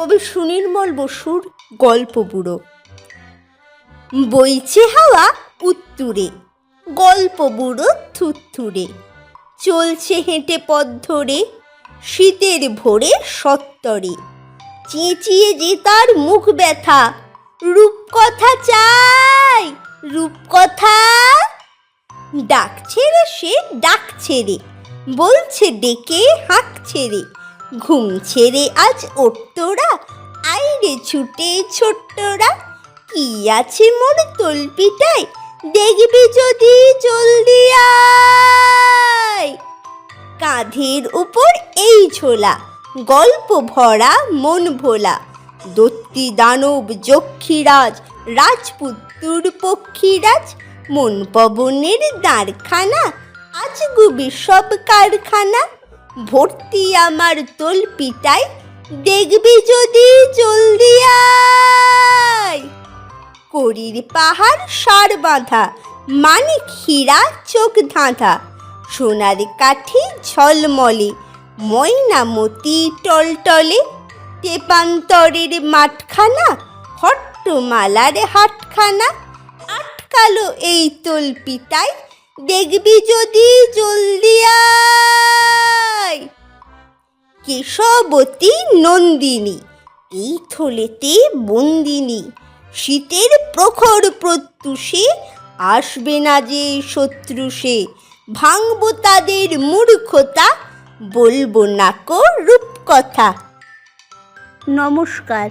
কবি সুনির্মল বসুর গল্প বুড়ো। বইছে হাওয়া উত্তুরে, গল্প বুড়ো থুত্থুরে চলছে হেঁটে পথ ধরে, শীতের ভোরে সত্তরে। চেঁচিয়ে যে তার মুখ ব্যথা, রূপকথা চাই, রূপকথা। ডাক ছেড়ে সে ডাক ছেড়ে বলছে ডেকে হাঁকছে রে। ঘুম ছেড়ে আজ ওট্টরা আইরে ছুটে ছোট্টরা, কি আছে মোর তলপিটায়? দেখবি যদি জলদি আয়। কাঁধের উপর এই ঝোলা, গল্প ভরা মন ভোলা। দত্তি দানব, যক্ষীরাজ, রাজপুত্তুর পক্ষীরাজ মন পবনের দাঁড়খানা আজ গুবি সব কারখানা। ভর্তি আমার তোল পিটাই দেখবি যদি জলদি করির পাহাড় সার বাঁধা, মানিক হীরা চোখ ধাঁধা, সোনার কাঠি ঝলমলে, ময়নামতি টলটলে তেপান্তরের মাঠখানা, হট্টমালার হাটখানা, আটকালো এই তোল পিতায় দেখবি যদি জলদি আয়। কেশবতী নন্দিনী। এই থলেতে বন্দিনী। শীতের প্রখর প্রত্যুষে আসবে না যে শত্রু সে। ভাঙব তাদের মূর্খতা, বলব না কো রূপকথা। নমস্কার।